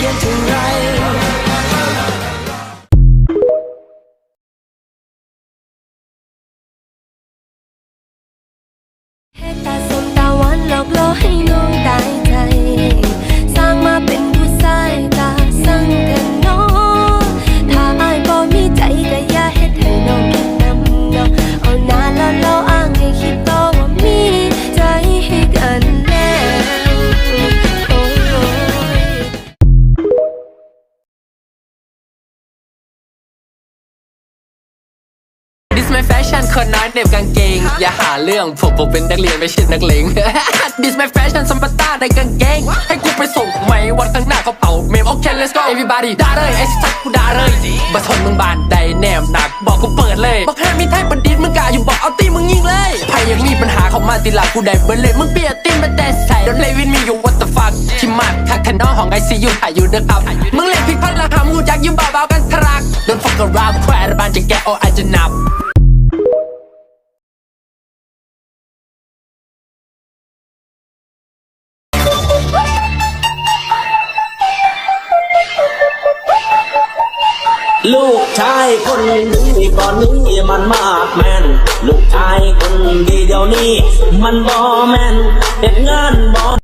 เย็นเท่าไรให้ตาสมตาหวานหลอกล่อให้น้ ดิสแมแฟชั่นคนน้อยเหน็บกางเกง อย่าหาเรื่องผมผมเป็นนักเรียนไม่ใช่นักเลงดิสแมแฟชั่นสัมปตาในกางเกง ให้กูไปส่งไหมวันข้างหน้าเขาเป่าเมมโอเค let's go everybody ด่าเลยไอ้สัตว์กูด่าเลยบัทนมึงบานใดแนมหนัก บอกกูเปิดเลย บอกแค่มีไทยบัณฑิตมึงกล้าอยู่บอกเอาตีมึงยิงเลยใครยังมีปัญหาเข้ามาติลากูได้เบิร์เลยมึงเปลี่ยนตีนมาแต่ใส่ Don't play with me you what the fuck ที่มากคักขนองของไอซียูถ่ายอยู่เด้อครับมึงเล่นผิดพลาดละหำกูจักยิ้มเบาๆกันทรัก Don't fuck around แควร์บานจะแกะโออาจจะนับ ลูกชายคนนี้ก่อนนี้มันมากแมนลูกชายคนดีเดียวนี้ มันบอแมนเด็ดงานบอ